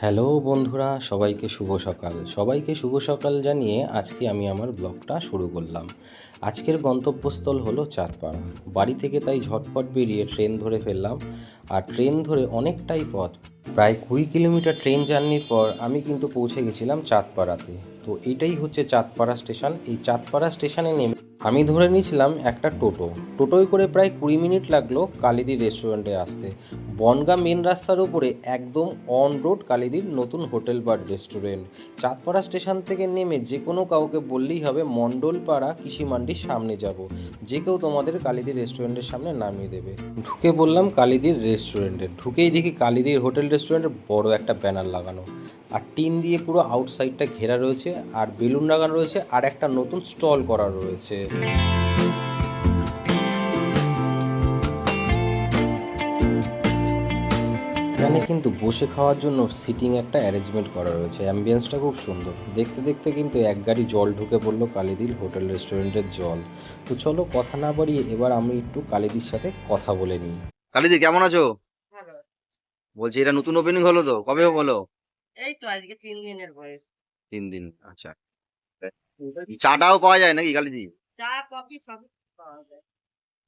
Hello বন্ধুরা, সবাইকে শুভ সকাল। সবাইকে শুভ সকাল জানিয়ে আজকে আমি আমার ব্লগটা শুরু করলাম। আজকের গন্তব্যস্থল হলো চাঁদপাড়া। বাড়ি থেকে তাই ঝটপট বেরিয়ে ট্রেন ধরে ফেললাম। আর ট্রেন ধরে অনেকটাই পথ, প্রায় কুড়ি কিলোমিটার ট্রেন জার্নির পর আমি কিন্তু পৌঁছে গেছিলাম চাঁদপাড়াতে। তো এটাই হচ্ছে চাঁদপাড়া স্টেশন। এই চাঁদপাড়া স্টেশনে নেমে আমি ধরে নিয়েছিলাম একটা টোটো। টোটোয় করে প্রায় কুড়ি মিনিট লাগল কালিদি রেস্টুরেন্টে আসতে। বনগা মেন রাস্তার উপরে একদম অন রোড কালিদির নতুন hotel bar restaurant Chandpara station থেকে নেমে যে কোনো কাউকে বললেই হবে মণ্ডলপাড়া কৃষি মান্ডির সামনে যাব। যে কেউ তোমাদের কালিদির রেস্টুরেন্টের সামনে নামিয়ে দেবে। ঢুকে বললাম কালিদির রেস্টুরেন্টে ঢুকেই দেখি কালিদির হোটেল রেস্টুরেন্টের বড় একটা ব্যানার লাগানো। আর টিন দিয়ে পুরো আউটসাইডটা ঘেরা রয়েছে, আর বেলুন লাগানো রয়েছে, আর একটা নতুন স্টল করা রয়েছে। এখানে কিন্তু বসে খাওয়ার জন্য সিটিং একটা অ্যারেঞ্জমেন্ট করা রয়েছে। অ্যাম্বিয়েন্সটা খুব সুন্দর। দেখতে দেখতে কিন্তু এক গাড়ি জল ঢুকে পড়ল কালিদির হোটেল রেস্টুরেন্টের জল। তো চলো কথা না বাড়িয়ে এবার আমি একটু কালিদির সাথে কথা বলে নিই। কালিদি কেমন আছো? বলছি এটা নতুন ওপেনিং হলো তো? কবে বলো এই তো আজকে তিন দিনের বয়স। তিন দিন আচ্ছা। চাটাও পাওয়া যায় নাকি কালিদি? চা কফি সবই পাওয়া যায়।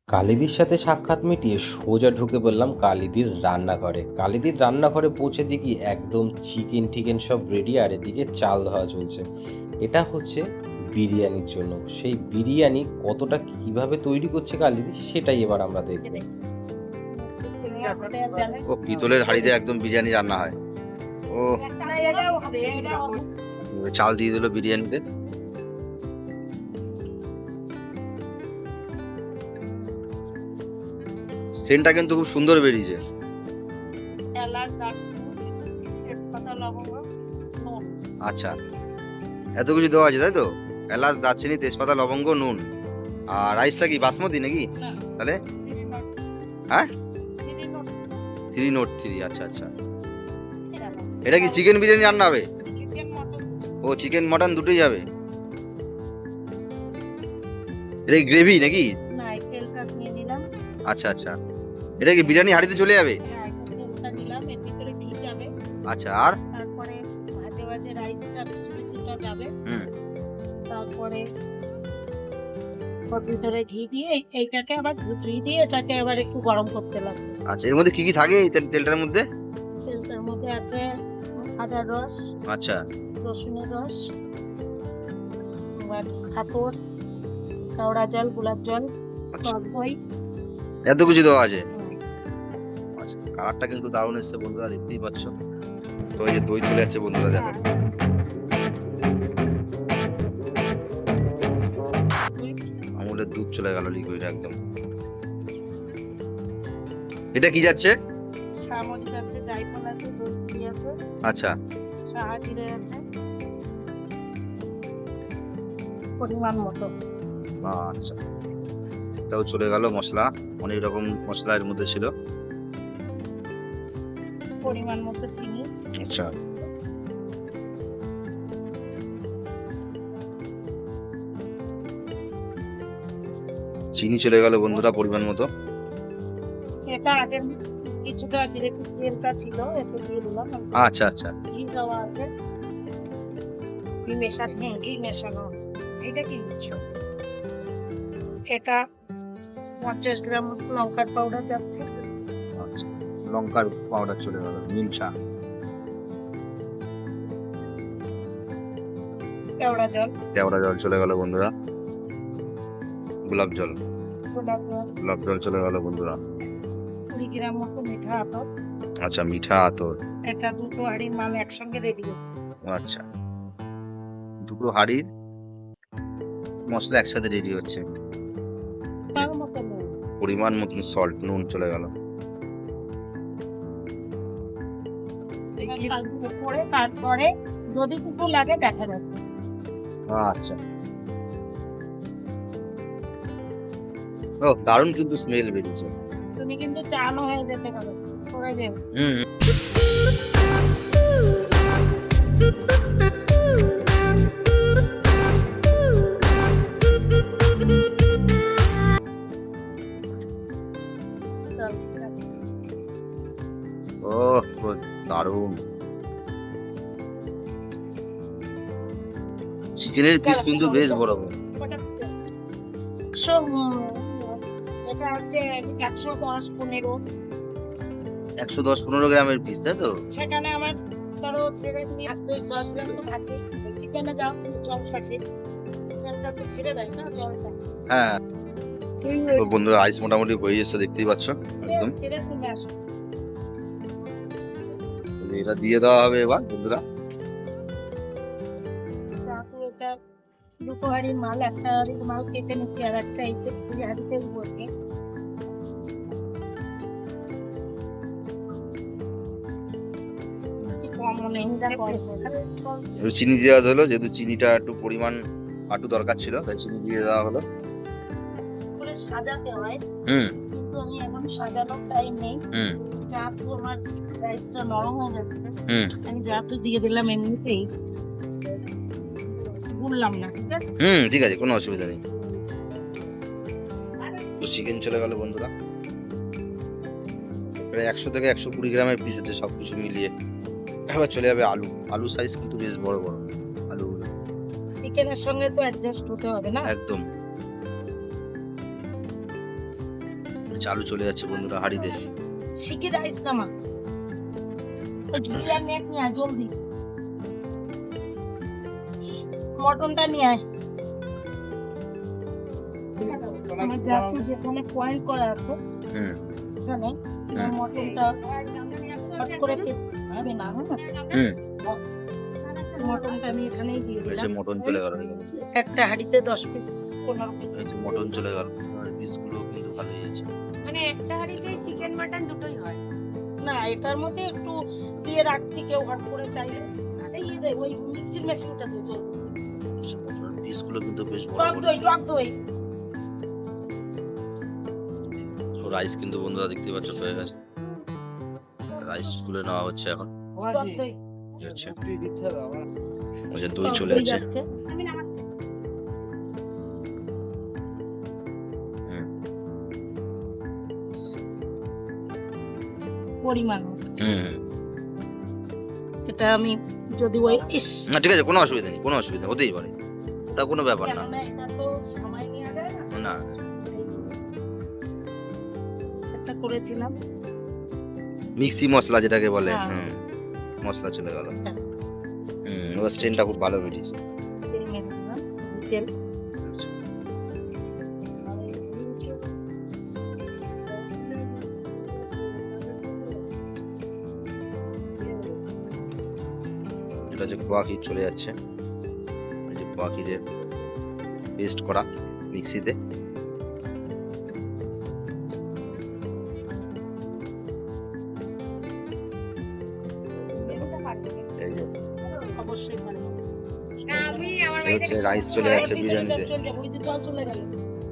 কালিদির সাথে সাক্ষাৎ মিটিয়ে সোজা ঢুকে বললাম কালিদির রান্নাঘরে কালিদির রান্নাঘরে পৌঁছে দেখি একদম চিকেন টিকেন সব রেডি আর এদিকে চাল ধোয়া চলছে এটা হচ্ছে বিরিয়ানির জন্য সেই বিরিয়ানি কতটা কীভাবে তৈরি করছে কালিদি সেটাই এবার আমরা দেখব ও পিতলের হাড়িতে একদম বিরিয়ানি রান্না হয় ও চাল দিয়ে দিল বিরিয়ানিতে সেন্টটা কিন্তু খুব সুন্দর বেরিয়েছে। আচ্ছা। এত কিছু দেওয়া আছে তাই তো? এলাচ দারচিনি তেজপাতা লবঙ্গ নুন। আর রাইসটা কি বাসমতি নাকি? তাহলে? হ্যাঁ? থ্রি নোট থ্রি আচ্ছা আচ্ছা। এটা কি চিকেন বিরিয়ানি রান্না হবে? ও চিকেন মটন দুটোই যাবে। এটা গ্রেভি নাকি? আচ্ছা আচ্ছা। এটা কি বিরিয়ানি হাঁড়িতে চলে যাবে? আচ্ছা আর? তারপরে মাঝে মাঝে রাইসটা ছোট ছোট যাবে। হুম। তারপরে ওর ভিতরে ঘি দিয়ে এই- এইটাকে আবার ঘি দিয়ে এটাকে আবার একটু গরম করতে লাগবে। আচ্ছা এর মধ্যে কি কি থাকে এই তেলটার মধ্যে? তেলটার মধ্যে আছে আদার রস আচ্ছা। রসুনের রস আবার কাপড় কাওড়া জল গোলাপ জল আচ্ছা। টক দই এত কিছু দেওয়া আছে। আচ্ছা কালারটা কিন্তু দারুণ এসছে বন্ধুরা দেখতেই পাচ্ছ। তো এই যে দই চলে যাচ্ছে বন্ধুরা দেখো। আমুলের দুধ চলে গেল লিকুইড একদম। এটা কি যাচ্ছে? আছে জায়ফল আছে জলদি আছে। আচ্ছা। শাহাজিরে আছে। পরিমাণ মতো। আচ্ছা। এটাও চলে গেল মশলা। অনেক রকম মশলা এর মধ্যে ছিল। পরিমাণ মতো চিনি। আচ্ছা। চিনি চলে গেল বন্ধুরা পরিমাণ মতো। এটা আগে কিছুটা যেরকম তেলটা ছিল একটু দিয়ে দিলাম। আচ্ছা আচ্ছা। ঘি দেওয়া আছে। ঘি মেশানো হ্যাঁ ঘি মেশানো আছে। এটা কি এটা পঞ্চাশ গ্রাম লঙ্কার পাউডার যাচ্ছে। আচ্ছা লঙ্কার পাউডার চলে গেল মিমচা কেওড়া জল। কেওড়া জল চলে গেল বন্ধুরা। গোলাপ জল। গোলাপ জল। চলে গেল বন্ধুরা। কুড়ি গ্রাম মতো মিঠা আতর। আচ্ছা মিঠা আতর। এটা দুটো হাড়ির মাল একসঙ্গে রেডি হচ্ছে। আচ্ছা। দুটো হাড়ির মশলা একসাথে রেডি হচ্ছে। তার মতো পরিমাণ মতন সল্ট নুন চলে গেল। তারপরে যদি কিছু লাগে দেখা যাচ্ছে আচ্ছা। ও দারুণ কিন্তু স্মেল বেরিয়েছে। তুমি কিন্তু চানো হয়ে যেতে পারো। করে দেব। হুম। চিকেনের পিস কিন্তু বেশ বড়। বড় একশো যেটা হচ্ছে একশো দশ পনেরো। একশো দশ পনেরো গ্রামের পিস তাই তো? সেখানে আমার ধরো দশ গ্রাম তো থাকে চিকেনে যাও জল থাকে। চিকেনটা তো ছেড়ে দেয় না জলটা হ্যাঁ। বন্ধুরা আইস মোটামুটি হয়ে এসছে দেখতেই পাচ্ছ একদম। তুমি আসো। এটা দিয়ে দেওয়া হবে এবার বন্ধুরা। হাড়ির মাল একটা মাল কেটে নিচ্ছি আর একটা এই যে হাড়িতে বসে। কম মেহেন্দা পয়সা একটু চিনি দেওয়া হলো যেহেতু চিনিটা একটু পরিমাণ আটু দরকার ছিল তাই চিনি দিয়ে দেওয়া হলো। সাজাতে হয় হুম। কিন্তু আমি এখন সাজানোর টাইম নেই। হুম। তো আমার রাইসটা নরম হয়ে যাচ্ছে। হুম। আমি তো দিয়ে দিলাম এমনিতেই। বললাম না ঠিক আছে? হুম ঠিক আছে কোনো অসুবিধা নেই। তো চিকেন চলে গেল বন্ধুরা। প্রায় একশো থেকে একশো কুড়ি গ্রামের পিস আছে সব কিছু মিলিয়ে। এবার চলে যাবে আলু। আলু সাইজ কিন্তু বেশ বড় বড় আলুগুলো। চিকেনের সঙ্গে তো অ্যাডজাস্ট হতে হবে না? একদম। আলু চলে যাচ্ছে বন্ধুরা হাড়িতে। শিখে রাইস নামা ওই ঝুলিয়ার নেট নিয়ে জলদি। মটনটা নিয়ে আয়। আমার জাতু যেখানে পয়েন্ট করা আছে হুম। সেখানে মটনটা হট করে না হ্যাঁ? মটনটা আমি এখানেই দিয়ে দিলাম। মটন চলে গেল একটা হাঁড়িতে দশ পিস পনেরো পিস মটন চলে গেল। পিসগুলো কিন্তু ভালো হয়েছে মানে একটা হাঁড়িতে চিকেন মাটন দুটোই হয়। না এটার মধ্যে একটু দিয়ে রাখছি কেউ হট করে চাইলে। ওই মিক্সির মেশিনটা দিয়ে চল পিসগুলো কিন্তু বেশ বড় টক দই টক দই। রাইস কিন্তু বন্ধুরা দেখতে পাচ্ছ হয়ে গেছে। রাইস তুলে নেওয়া হচ্ছে এখন। টক দই। আচ্ছা দই চলে যাচ্ছে। পরিমাণ। এটা আমি যদি ওই ইস। না ঠিক আছে কোনো অসুবিধা নেই কোনো অসুবিধা হতেই পারে। ওটা কোনো ব্যাপার না। তো না। না। একটা করেছিলাম। মিক্সি মশলা যেটাকে বলে হ্যাঁ। হুম মশলা চলে গেল। হুম এবার স্ট্রেনটা খুব ভালো বেরিয়েছে। তেল। এটা হচ্ছে খোয়া চলে যাচ্ছে। ক্ষীরের পেস্ট করা মিক্সিতে। এই যে। হচ্ছে রাইস চলে যাচ্ছে বিরিয়ানিতে।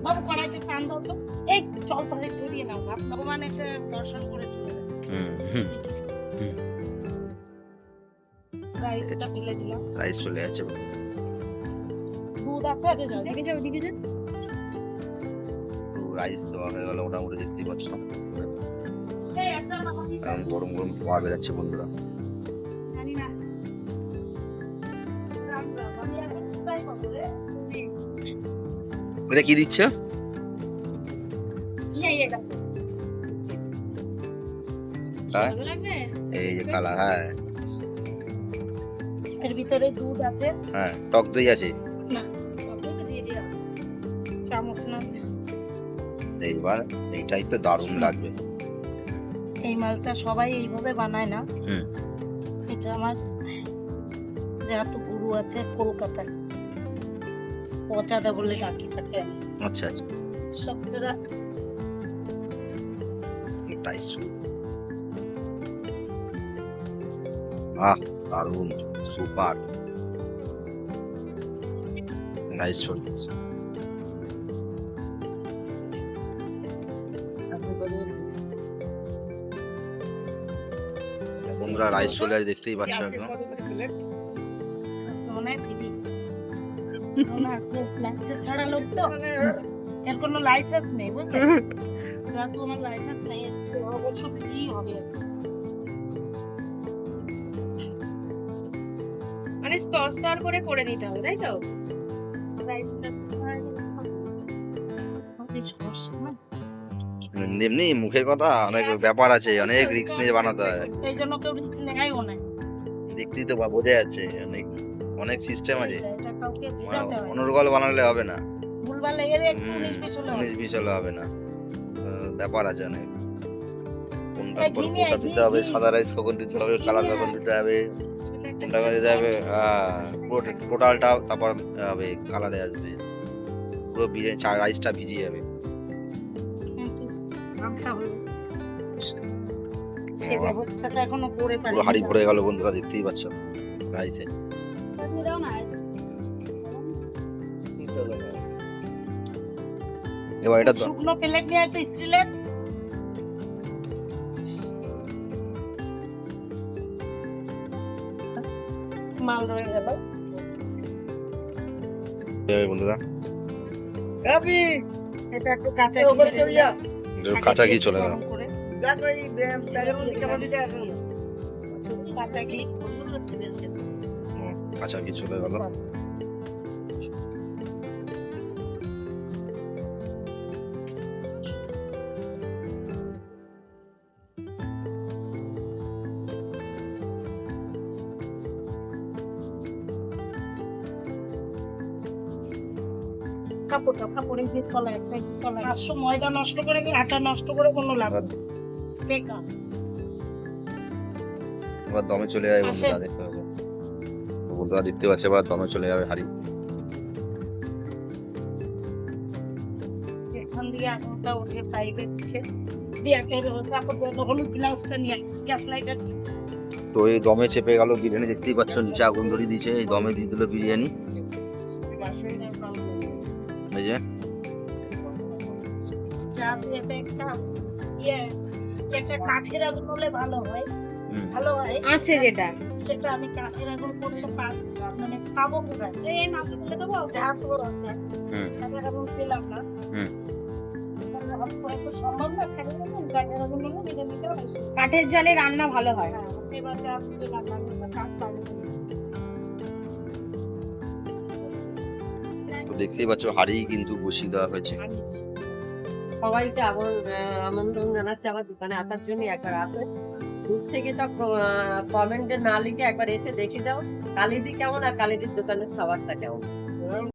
বাবু কড়াইতে টান দাও তো। এই জল পরে ধরিয়ে নাও ভাব ভগবান এসে দর্শন করে চলে। রাইসটা ফেলে দিলাম। রাইস চলে যাচ্ছে দুধ আছে আগে জল দেখে যাবে দিকে যাবে। রাইস দেওয়া হয়ে গেল মোটামুটি দেখতেই পাচ্ছ। গরম গরম ধোয়া বেরাচ্ছে বন্ধুরা? এটা কি দিচ্ছে? এই, এটা। হ্যাঁ? এই যে কালার হ্যাঁ। এর ভিতরে দুধ আছে। হ্যাঁ টক দই আছে। না। এইবার এইটাই তো দারুণ লাগবে। এই মালটা সবাই এইভাবে বানায় না। এটা আমার যেহেতু গুরু আছে কলকাতায় পচাদা বলে ডাকি থাকে আচ্ছা আচ্ছা। সবচেয়ে রাইস আহ দারুণ সুপার নাইস চলে বন্ধুরা রাইস চলে আসে দেখতেই পাচ্ছ একদম ফ্রি না লাইসেন্স ছাড়া লোক তো। এর কোনো লাইসেন্স নেই বুঝলে? যেহেতু আমার লাইসেন্স নেই এর অবশ্য হবে। মানে স্তর স্তর করে করে দিতে হবে তাই তো? রাইসটা এমনি এমনি মুখের কথা অনেক ব্যাপার আছে অনেক রিস্ক নিয়ে বানাতে হয়। এই জন্য কেউ রিস্ক নেয়ও না দেখতেই তো বোঝা যাচ্ছে অনেক অনেক সিস্টেম আছে। অনুরগল বানালে হবে না। উনিশ বিশ হলে হবে না। ব্যাপার আছে অনেক। কোনটা নিয়ে কোনটা দিতে হবে সাদা রাইস কখন দিতে হবে কালার কখন দিতে হবে কোনটা দিতে হবে টোটালটা তারপর হবে কালারে আসবে। পুরো বিরিয়ানি রাইসটা ভিজিয়ে যাবে। ঝামেলা হলো। সেই ব্যবস্থাটা এখনও করে পারি হাড়ি ভরে গেল বন্ধুরা দেখতেই পাচ্ছ। রাইসে দাও না এবার এটা শুকনো প্লেট নিয়ে একটা স্টিলের। মাল রয়ে গেল। বন্ধুরা। এটা একটু কাঁচা ওপরে চলে যা। কাঁচা ঘি চলে গেল। কাঁচা ঘি চলে গেল। কাপড়ের যে তলায় একটা যে তলায়। পাঁচশো ময়দা নষ্ট করে আটা নষ্ট করে কোনো লাভ নেই? বেকার। এবার দমে চলে যাবে বন্ধুরা দেখতে হবে। বন্ধুরা দেখতে পাচ্ছে এবার দমে চলে যাবে হাড়ি। এখান দিয়ে আগুনটা উঠে। লাইটার তো এই দমে চেপে গেল বিরিয়ানি দেখতেই পাচ্ছ নিচে আগুন ধরিয়ে দিয়েছে। এই দমে দিয়ে দিল বিরিয়ানি। এই যে। একটা ইয়ে একটা কাঠের আগুন হলে ভালো হয়। ভালো হয়। আছে যেটা। সেটা আমি কাঠের আগুন করতে পারছি মানে পাবো কোথায়? দেবো কাঠের আগুন পেলাম না। কাঠের জালে রান্না ভালো হয়। হ্যাঁ এবার দেখতেই পাচ্ছ হাড়ি কিন্তু বসিয়ে দেওয়া হয়েছে। সবাইকে আবার আমন্ত্রণ জানাচ্ছি আমার দোকানে আসার জন্য একবার আসে দূর থেকে সব কমেন্টে না লিখে একবার এসে দেখে যাও। কালিদি কেমন আর কালিদির দোকানের খাবারটা কেমন?